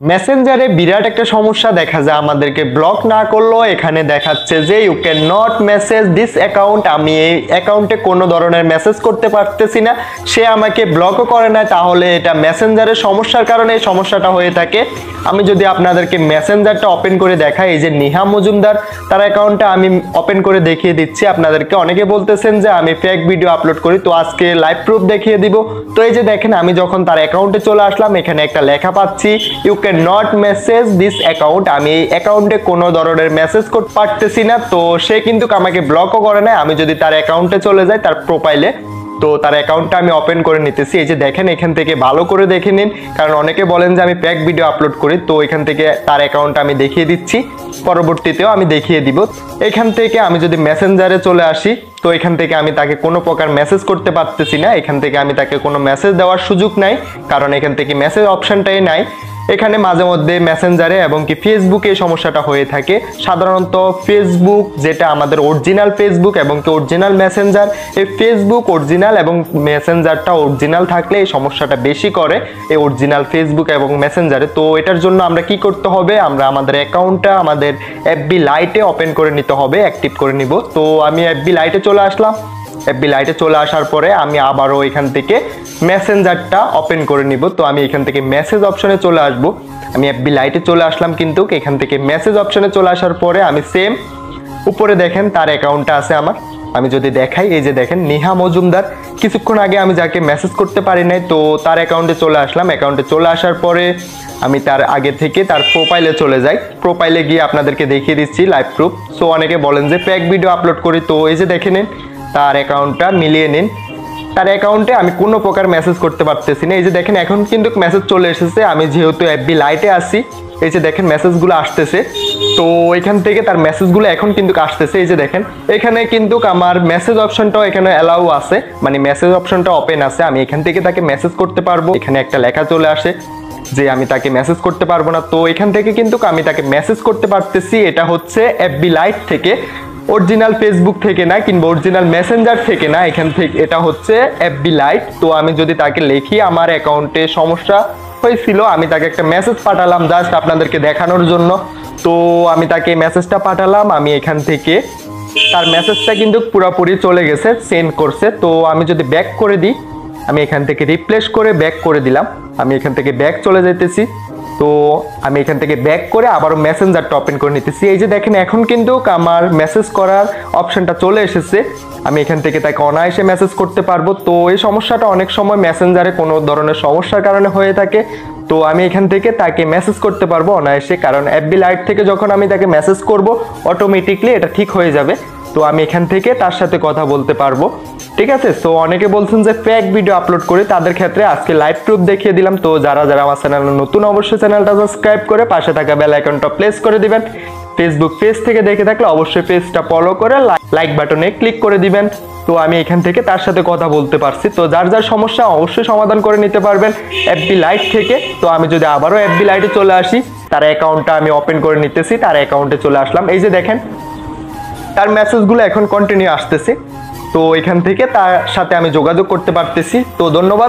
মেসেঞ্জারে বিরাট একটা সমস্যা দেখা যায়। আমাদেরকে ব্লক না করলেও এখানে দেখাচ্ছে যে you can not message this account আমি এই অ্যাকাউন্টে কোনো ধরনের মেসেজ করতে পারতেছি না। সে আমাকে ব্লকও করে না। তাহলে এটা মেসেঞ্জারের সমস্যার কারণে এই সমস্যাটা হয়ে থাকে। আমি যদি আপনাদেরকে মেসেঞ্জারটা ওপেন করে দেখাই, এই যে নিহা মজুমদার, তার অ্যাকাউন্টটা আমি ওপেন করে দেখিয়ে দিচ্ছি। আপনাদেরকে অনেকে বলতেছেন যে, আমি ফেক ভিডিও আপলোড করি, তো আজকে লাইভ প্রুফ দেখিয়ে দিব। তো এই যে দেখেন, আমি যখন তার অ্যাকাউন্টে চলে আসলাম, এখানে একটা লেখা পাচ্ছি you can not message this account আমি এই অ্যাকাউন্টে কোনো ধরনের মেসেজ করতে পারতেছি না, তো সে কিন্তু আমাকে ব্লকও করে না আমি যদি তার অ্যাকাউন্টে চলে যাই, তার প্রোফাইলে তো তার অ্যাকাউন্টটা আমি ওপেন করে নিতেছি। এই যে দেখেন, এখান থেকে ভালো করে দেখে নিন। কারণ অনেকে বলেন যে আমি প্যাক ভিডিও আপলোড করি, তো এখান থেকে তার অ্যাকাউন্ট আমি দেখিয়ে দিচ্ছি। পরবর্তীতেও আমি দেখিয়ে দিব। এখান থেকে আমি যদি মেসেঞ্জারে চলে আসি, তো এখান থেকে আমি তাকে কোনো প্রকার মেসেজ করতে পারতেছি না। এখান থেকে আমি তাকে কোনো মেসেজ দেওয়ার সুযোগ নাই, কারণ এখান থেকে মেসেজ অপশনটাই নাই। এখানে মাঝে মধ্যে মেসেঞ্জারে এবং কি ফেসবুকে এই সমস্যাটা হয়ে থাকে। সাধারণত ফেসবুক যেটা আমাদের অরিজিনাল ফেসবুক এবং কি অরিজিনাল মেসেঞ্জার এই ফেসবুক অরিজিনাল এবং মেসেঞ্জারটা অরিজিনাল থাকলে এই সমস্যাটা বেশি করে এই অরিজিনাল ফেসবুক এবং মেসেঞ্জারে তো এটার জন্য আমরা কি করতে হবে? আমরা আমাদের অ্যাকাউন্টটা আমাদের এফবি লাইটে ওপেন করে নিতে হবে অ্যাক্টিভ করে নিব। তো আমি এফবি লাইটে চলে আসলাম। এফবি লাইটে চলে আসার পরে আমি আবারও এখান থেকে মেসেঞ্জারটা ওপেন করে নিব। তো আমি এখান থেকে মেসেজ অপশনে চলে আসব। আমি এফবি লাইটে চলে আসলাম কিন্তু এখান থেকে মেসেজ অপশনে চলে আসার পরে আমি সেম উপরে দেখেন তার অ্যাকাউন্টটা আছে আমার। আমি যদি দেখাই, এই যে দেখেন নিহা মজুমদার। কিছুক্ষণ আগে আমি যাকে মেসেজ করতে পারি নাই, তো তার অ্যাকাউন্টে চলে আসলাম। অ্যাকাউন্টে চলে আসার পরে আমি তার আগে থেকে তার প্রোফাইলে চলে যাই। প্রোফাইলে গিয়ে আপনাদেরকে দেখিয়ে দিচ্ছি লাইভ প্রুফ সো অনেকে বলেন যে প্যাক ভিডিও আপলোড করি। তো এই যে দেখে নিন তার অ্যাকাউন্টটা মিলিয়ে নিন। তার অ্যাকাউন্টে আমি কোনো প্রকার মেসেজ করতে পারতেছি না। এই যে দেখেন, এখন কিন্তু মেসেজ চলে এসেছে। আমি যেহেতু এফবি লাইটে আসি এই যে দেখেন মেসেজগুলো আসতেছে। তো এখান থেকে তার মেসেজগুলো এখন কিন্তু আসতেছে। এই যে দেখেন, এখানে কিন্তু আমার মেসেজ অপশনটাও এখানে অ্যালাউ আছে। মানে মেসেজ অপশনটা ওপেন আছে। আমি এখান থেকে তাকে মেসেজ করতে পারব। এখানে একটা লেখা চলে আসে যে, আমি তাকে মেসেজ করতে পারব না। তো এখান থেকে কিন্তু আমি তাকে মেসেজ করতে পারতেছি। এটা হচ্ছে এফবি লাইট থেকে। অরিজিনাল ফেসবুক থেকে না কিংবা অরিজিনাল মেসেঞ্জার থেকে না, এখান থেকে এটা হচ্ছে এফবি লাইট তো আমি যদি তাকে লিখি, আমার অ্যাকাউন্টে সমস্যা হয়েছিল, আমি তাকে একটা মেসেজ পাঠালাম জাস্ট আপনাদেরকে দেখানোর জন্য। তো আমি তাকে মেসেজটা পাঠালাম, আমি এখান থেকে তার মেসেজটা কিন্তু পুরোপুরি চলে গেছে সেন্ড করছে। তো আমি যদি ব্যাক করে দিই, আমি এখান থেকে রিপ্লেস করে ব্যাক করে দিলাম। আমি এখান থেকে ব্যাক চলে যেতেছি তো আমি এখান থেকে ব্যাক করে আবারও মেসেঞ্জারটা ওপেন করে নিতেছি। এই যে দেখেন, এখন কিন্তু আমার মেসেজ করার অপশনটা চলে এসেছে। আমি এখান থেকে তাকে অনায়াসে মেসেজ করতে পারব। তো এই সমস্যাটা অনেক সময় মেসেঞ্জারে কোনো ধরনের সমস্যার কারণে হয়ে থাকে। তো আমি এখান থেকে তাকে মেসেজ করতে পারব অনায়াসে, কারণ এফবি লাইট থেকে যখন আমি তাকে মেসেজ করব অটোমেটিকলি এটা ঠিক হয়ে যাবে। তো আমি এখান থেকে তার সাথে কথা বলতে পারব। ঠিক আছে? তো অনেকে বলছেন যে ফেক ভিডিও আপলোড করি, তাদের ক্ষেত্রে আজকে লাইভ প্রুফ দেখিয়ে দিলাম। তো যারা যারা আমার চ্যানেলে নতুন, অবশ্যই চ্যানেলটা সাবস্ক্রাইব করে পাশে থাকা বেল আইকনটা প্লেস করে দিবেন। ফেসবুক পেজ থেকে দেখে থাকলে অবশ্যই পেজটা ফলো করে লাইক বাটনে ক্লিক করে দিবেন। তো আমি এখান থেকে তার সাথে কথা বলতে পারছি। তো যার যার সমস্যা, অবশ্যই সমাধান করে নিতে পারবেন এফবি লাইট থেকে। তো আমি যদি আবারও এফবি লাইটে চলে আসি, তার অ্যাকাউন্টটা আমি ওপেন করে নিতেছি, তার অ্যাকাউন্টে চলে আসলাম। এই যে দেখেন তার মেসেজগুলো এখন কন্টিনিউ আসতেছে। তো এখান থেকে তার সাথে আমি যোগাযোগ করতে পারতেছি। তো ধন্যবাদ।